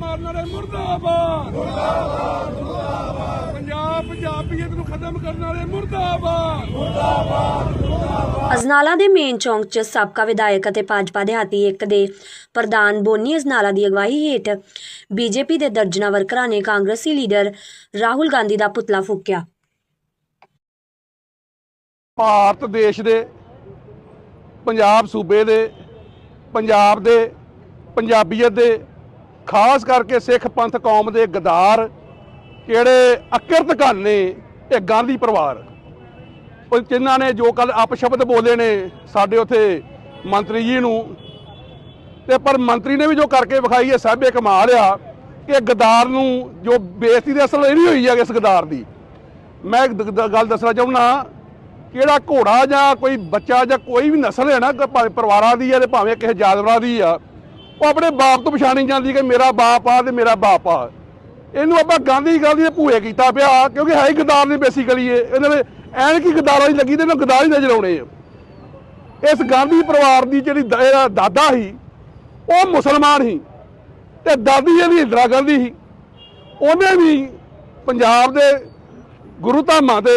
ਮਾਰਨ ਵਾਲੇ ਮੁਰਦਾਬਾਦ। ਮੁਰਦਾਬਾਦ ਮੁਰਦਾਬਾਦ। ਪੰਜਾਬ ਪੰਜਾਬੀਅਤ ਨੂੰ ਖਤਮ ਕਰਨ ਵਾਲੇ ਮੁਰਦਾਬਾਦ। ਅਜਨਾਲਾ ਦੇ ਮੇਨ ਚੌਂਕ 'ਚ ਸਾਬਕਾ ਵਿਧਾਇਕ ਅਤੇ ਭਾਜਪਾ ਦੇ ਹਾਤੀ ਇੱਕ ਦੇ ਪ੍ਰਧਾਨ ਬੋਨੀ ਅਜਨਾਲਾ ਦੀ ਅਗਵਾਈ ਹੇਠ ਬੀਜੇਪੀ ਦੇ ਦਰਜਨਾ ਵਰਕਰਾਂ ਨੇ ਕਾਂਗਰਸੀ ਲੀਡਰ ਰਾਹੁਲ ਗਾਂਧੀ ਦਾ ਪੁਤਲਾ ਫੂਕਿਆ। ਭਾਰਤ ਦੇਸ਼ ਦੇ ਪੰਜਾਬ ਸੂਬੇ ਦੇ ਪੰਜਾਬ ਦੇ ਪੰਜਾਬੀਅਤ ਦੇ ਖਾਸ ਕਰਕੇ ਸਿੱਖ ਪੰਥ ਕੌਮ ਦੇ ਗਦਾਰ ਕਿਹੜੇ ਅਕਿਰਤ ਘਨ ਨੇ ਇਹ ਗਾਂਧੀ ਪਰਿਵਾਰ। ਉਹ ਜਿਨ੍ਹਾਂ ਨੇ ਜੋ ਕੱਲ ਅਪਸ਼ਬਦ ਬੋਲੇ ਨੇ ਸਾਡੇ ਉਥੇ ਮੰਤਰੀ ਜੀ ਨੂੰ, ਤੇ ਪਰ ਮੰਤਰੀ ਨੇ ਵੀ ਜੋ ਕਰਕੇ ਵਿਖਾਈ ਹੈ ਸਾਬੇ ਕਮਾਲ ਆ ਕਿ ਗਦਾਰ ਨੂੰ ਜੋ ਬੇਇੱਜ਼ਤੀ ਦੇ ਅਸਲ ਇਹ ਨਹੀਂ ਹੋਈ ਆ ਇਸ ਗਦਾਰ ਦੀ। ਮੈਂ ਇੱਕ ਗੱਲ ਦੱਸਣਾ ਚਾਹੁੰਦਾ ਕਿਹੜਾ ਘੋੜਾ ਜਾਂ ਕੋਈ ਬੱਚਾ ਜਾਂ ਕੋਈ ਵੀ ਨਸਲ ਹੈ ਨਾ ਭਾਵੇਂ ਪਰਿਵਾਰਾਂ ਦੀ ਹੈ ਤੇ ਭਾਵੇਂ ਕਿਸੇ ਜਾਨਵਰਾਂ ਦੀ ਆ ਉਹ ਆਪਣੇ ਬਾਪ ਤੋਂ ਪਛਾਣੀ ਜਾਂਦੀ ਕਿ ਮੇਰਾ ਬਾਪ ਆ ਤੇ ਮੇਰਾ ਬਾਪ ਆ। ਇਹਨੂੰ ਆਪਾਂ ਗਾਂਧੀ ਗਾਂਧੀ ਦੇ ਭੂਏ ਕੀਤਾ ਪਿਆ, ਕਿਉਂਕਿ ਹੈ ਹੀ ਗਦਾਰ ਨੇ ਬੇਸਿਕਲੀ ਇਹ। ਇਹਨਾਂ ਦੇ ਐਨ ਕੀ ਗਦਾਰਾਂ ਦੀ ਲੱਗੀ ਤੇ ਇਹਨਾਂ ਗਦਾਰ ਹੀ ਨਜ਼ਰ ਆਉਣੇ ਆ। ਇਸ ਗਾਂਧੀ ਪਰਿਵਾਰ ਦੀ ਜਿਹੜੀ ਦਾਦਾ ਸੀ, ਉਹ ਮੁਸਲਮਾਨ ਸੀ ਤੇ ਦਾਦੀ ਇਹਦੀ ਇੰਦਰਾ ਗਾਂਧੀ ਸੀ। ਉਹਨੇ ਵੀ ਪੰਜਾਬ ਦੇ ਗੁਰੂ ਧਾਮਾਂ ਤੇ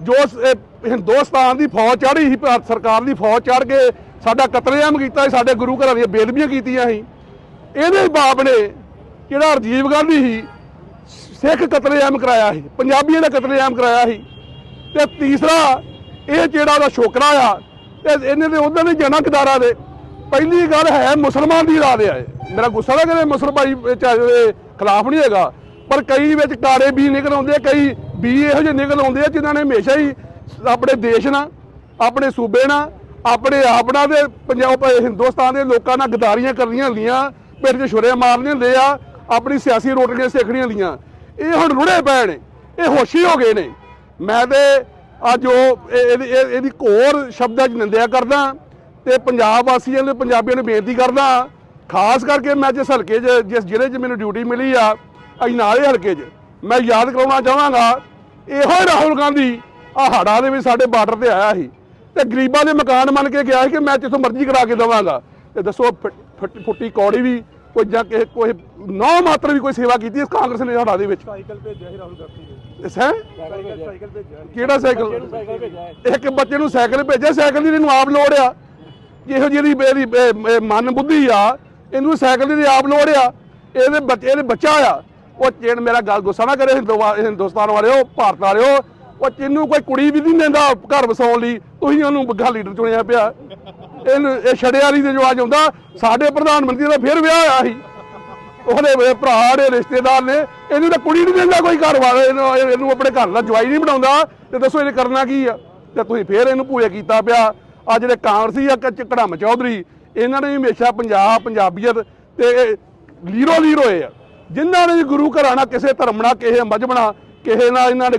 ਜੋ ਹਿੰਦੁਸਤਾਨ ਦੀ ਫੌਜ ਚੜ੍ਹੀ ਸੀ, ਭਾਰਤ ਸਰਕਾਰ ਦੀ ਫੌਜ ਚੜ੍ਹ ਕੇ ਸਾਡਾ ਕਤਲੇਆਮ ਕੀਤਾ ਸੀ, ਸਾਡੇ ਗੁਰੂ ਘਰਾਂ ਦੀਆਂ ਬੇਦਬੀਆਂ ਕੀਤੀਆਂ ਸੀ। ਇਹਦੇ ਬਾਪ ਨੇ ਜਿਹੜਾ ਰਾਜੀਵ ਗਾਂਧੀ ਸੀ, ਸਿੱਖ ਕਤਲੇਆਮ ਕਰਾਇਆ ਸੀ, ਪੰਜਾਬੀਆਂ ਦਾ ਕਤਲੇਆਮ ਕਰਾਇਆ ਸੀ। ਤੇ ਤੀਸਰਾ, ਇਹ ਜਿਹੜਾ ਉਹਦਾ ਛੋਕਰਾ ਆ, ਤੇ ਇਹਨੇ ਦੇ ਉਹਨਾਂ ਦੇ ਜਨਕ ਗਦਾਰਾਂ ਦੇ। ਪਹਿਲੀ ਗੱਲ ਹੈ, ਮੁਸਲਮਾਨ ਦੀ ਰਾਹ ਦੇ ਆਏ। ਮੇਰਾ ਗੁੱਸਾ ਨਾ ਕਰੇ ਮੁਸਲਮਾਈ ਭਾਈ ਵਿੱਚ ਖਿਲਾਫ ਨਹੀਂ ਹੈਗਾ। ਪਰ ਕਈ ਵਿੱਚ ਕਾਰੇ ਵੀ ਨਿਕਲ ਆਉਂਦੇ ਕਈ ਵੀ ਇਹੋ ਜਿਹੇ ਨਿਕਲ ਆਉਂਦੇ ਆ, ਜਿਨ੍ਹਾਂ ਨੇ ਹਮੇਸ਼ਾ ਹੀ ਆਪਣੇ ਦੇਸ਼ ਨਾਲ, ਆਪਣੇ ਸੂਬੇ ਨਾਲ ਆਪਣੇ ਆਪ ਨਾਲ ਤੇ ਪੰਜਾਬ ਹਿੰਦੁਸਤਾਨ ਦੇ ਲੋਕਾਂ ਨਾਲ ਗਦਾਰੀਆਂ ਕਰਨੀਆਂ ਹੁੰਦੀਆਂ, ਪਿੰਡ 'ਚ ਛੁਰੇ ਮਾਰਨੇ ਹੁੰਦੇ ਆ, ਆਪਣੀ ਸਿਆਸੀ ਰੋਟੀਆਂ ਸੇਖਣੀਆਂ ਹੁੰਦੀਆਂ। ਇਹ ਹੁਣ ਰੁੜੇ ਪਏ ਨੇ, ਇਹ ਹੋਸ਼ੀ ਹੋ ਗਏ ਨੇ। ਮੈਂ ਤੇ ਅੱਜ ਉਹ ਇਹ- ਇਹਦੀ ਇਹ- ਇਹਦੀ ਘੋਰ ਸ਼ਬਦਾਂ 'ਚ ਨਿੰਦਿਆ ਕਰਦਾ ਤੇ ਪੰਜਾਬ ਵਾਸੀਆਂ ਨੂੰ, ਪੰਜਾਬੀਆਂ ਨੂੰ ਬੇਨਤੀ ਕਰਦਾ, ਖਾਸ ਕਰਕੇ ਮੈਂ ਜਿਸ ਹਲਕੇ 'ਚ, ਜਿਸ ਜ਼ਿਲ੍ਹੇ 'ਚ ਮੈਨੂੰ ਡਿਊਟੀ ਮਿਲੀ ਆ ਅਜਨਾਲੇ ਹਲਕੇ 'ਚ, ਮੈਂ ਯਾਦ ਕਰਾਉਣਾ ਚਾਹਾਂਗਾ, ਇਹੋ ਹੀ ਰਾਹੁਲ ਗਾਂਧੀ ਆ ਹੜਾ ਦੇ ਵਿੱਚ ਸਾਡੇ ਬਾਰਡਰ ਤੇ ਆਇਆ ਸੀ। ਤੇ ਗਰੀਬਾਂ ਦੇ ਮਕਾਨ ਮੰਨ ਕੇ ਗਿਆ ਸੀ ਕਿ ਮੈਂ ਜਿੱਥੋਂ ਮਰਜ਼ੀ ਕਰਾ ਕੇ ਦਵਾਂਗਾ। ਤੇ ਦੱਸੋ ਫੁੱਟੀ ਕੌੜੀ ਵੀ ਕੋਈ ਜਾਂ ਕਿਸੇ ਕੋਈ ਨੌ ਮਾਤਰ ਵੀ ਕੋਈ ਸੇਵਾ ਕੀਤੀ ਇਸ ਕਾਂਗਰਸ ਨੇ ਹੜਾ ਦੇ ਵਿੱਚ? ਸਾਈਕਲ ਭੇਜਿਆ ਸੀ ਰਾਹੁਲ ਗਾਂਧੀ ਨੇ। ਇਸ ਹੈ? ਸਾਈਕਲ ਸਾਈਕਲ ਭੇਜਿਆ ਕਿਹੜਾ ਸਾਈਕਲ। ਇੱਕ ਬੱਚੇ ਨੂੰ ਸਾਈਕਲ ਭੇਜਿਆ ਸਾਈਕਲ ਦੀ ਇਹਨੂੰ ਆਪ ਲੋੜ ਆ। ਜਿਹੋ ਜਿਹੀ ਇਹ- ਇਹ ਮਨ ਬੁੱਧੀ ਆ ਇਹਨੂੰ ਸਾਈਕਲ ਦੀ ਆਪ ਲੋੜ ਆ। ਇਹਦੇ ਬੱਚੇ ਇਹਦੇ ਬੱਚਾ ਆ। ਉਹ ਚੇਨ ਮੇਰਾ ਗੱਲ ਗੁੱਸਾ ਨਾ ਕਰੇ ਹਿੰਦੁਸਤਾਨ ਵਾਲਿਓ ਭਾਰਤ ਵਾਲਿਓ ਉਹ ਚਿੰਨੂ ਕੋਈ ਕੁੜੀ ਵੀ ਨਹੀਂ ਦਿੰਦਾ ਘਰ ਵਸਾਉਣ ਲਈ। ਤੁਸੀਂ ਉਹਨੂੰ ਬੱਗਾ ਲੀਡਰ ਚੁਣਿਆ ਪਿਆ। ਇਹਨੂੰ ਇਹ ਛੜਿਆਰੀ ਦੇ ਜਵਾਜ ਆਉਂਦਾ, ਸਾਡੇ ਪ੍ਰਧਾਨ ਮੰਤਰੀ ਦਾ ਫਿਰ ਵਿਆਹ ਹੋਇਆ ਸੀ। ਉਹਦੇ ਭਰਾ ਦੇ ਰਿਸ਼ਤੇਦਾਰ ਨੇ। ਇਹਨੂੰ ਤਾਂ ਕੁੜੀ ਨਹੀਂ ਦਿੰਦਾ ਕੋਈ ਘਰ ਵਾਲਾ। ਇਹਨੂੰ ਆਪਣੇ ਘਰ ਦਾ ਜਵਾਈ ਨਹੀਂ ਬਣਾਉਂਦਾ। ਤੇ ਦੱਸੋ ਇਹਨੇ ਕਰਨਾ ਕੀ ਆ? ਤੇ ਤੁਸੀਂ ਫੇਰ ਇਹਨੂੰ ਭੂਏ ਕੀਤਾ ਪਿਆ। ਆ ਜਿਹੜੇ ਕਾਂਗਰਸੀ ਆ, ਕ- ਕੜਮ ਚੌਧਰੀ, ਇਹਨਾਂ ਨੇ ਵੀ ਹਮੇਸ਼ਾ ਪੰਜਾਬ ਪੰਜਾਬੀਅਤ ਤੇ ਲੀਰੋ ਲੀਰ ਹੋਏ ਆ। ਜਿਨ੍ਹਾਂ ਨੇ ਵੀ ਗੁਰੂ ਘਰਾਂ ਨਾਲ ਕਿਸੇ ਧਰਮ ਨਾਲ, ਕਿਸੇ ਮਜ਼ਬਣਾ ਕਿਸੇ ਨਾਲ ਇਹਨਾਂ ਨੇ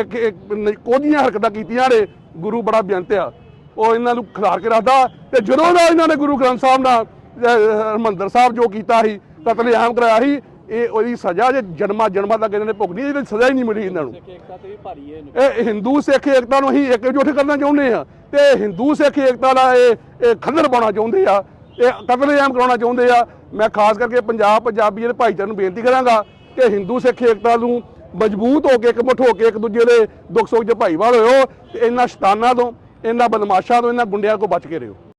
ਇੱਕ ਇੱਕ ਕੋਝੀਆਂ ਹਰਕਤਾਂ ਕੀਤੀਆਂ ਨੇ ਗੁਰੂ ਬੜਾ ਬੇਅੰਤ ਆ। ਉਹ ਇਹਨਾਂ ਨੂੰ ਖਿਲਾਰ ਕੇ ਰੱਖਦਾ ਤੇ ਜਦੋਂ ਦਾ ਇਹਨਾਂ ਨੇ ਗੁਰੂ ਗ੍ਰੰਥ ਸਾਹਿਬ ਨਾਲ ਹਰਿਮੰਦਰ ਸਾਹਿਬ ਜੋ ਕੀਤਾ ਸੀ ਕਤਲੇਆਮ ਕਰਾਇਆ ਸੀ ਇਹ ਉਹਦੀ ਸਜ਼ਾ ਜੇ ਜਨਮਾਂ ਜਨਮਾਂ ਤੱਕ ਇਹਨਾਂ ਨੇ ਭੁਗਤਣੀ ਇਹਦੀ ਸਜ਼ਾ ਹੀ ਨਹੀਂ ਮਿਲੀ ਇਹਨਾਂ ਨੂੰ। ਇਹ ਹਿੰਦੂ ਸਿੱਖ ਏਕਤਾ ਨੂੰ ਅਸੀਂ ਇਕਜੁੱਟ ਕਰਨਾ ਚਾਹੁੰਦੇ ਆ ਤੇ ਹਿੰਦੂ ਸਿੱਖ ਏਕਤਾ ਦਾ ਇਹ ਇਹ ਖੰਡਨ ਪਾਉਣਾ ਚਾਹੁੰਦੇ ਆ ਇਹ ਕਤਲੇਆਮ ਕਰਾਉਣਾ ਚਾਹੁੰਦੇ ਆ। ਮੈਂ ਖਾਸ ਕਰਕੇ ਪੰਜਾਬ ਪੰਜਾਬੀ ਦੇ ਭਾਈਚਾਰੇ ਨੂੰ ਬੇਨਤੀ ਕਰਾਂਗਾ ਕਿ ਹਿੰਦੂ ਸਿੱਖ ਏਕਤਾ ਨੂੰ ਮਜ਼ਬੂਤ ਹੋ ਕੇ ਇੱਕ ਇਕਮੁੱਠ ਹੋ ਕੇ ਇੱਕ ਦੂਜੇ ਦੇ ਦੁੱਖ ਸੁੱਖ 'ਚ ਭਾਈਵਾਲ ਹੋਇਓ ਤੇ ਇਹਨਾਂ ਸ਼ਤਾਨਾਂ ਤੋਂ, ਇਹਨਾਂ ਬਦਮਾਸ਼ਾਂ ਤੋਂ, ਇਹਨਾਂ ਗੁੰਡਿਆਂ ਤੋਂ ਬਚ ਕੇ ਰਹੋ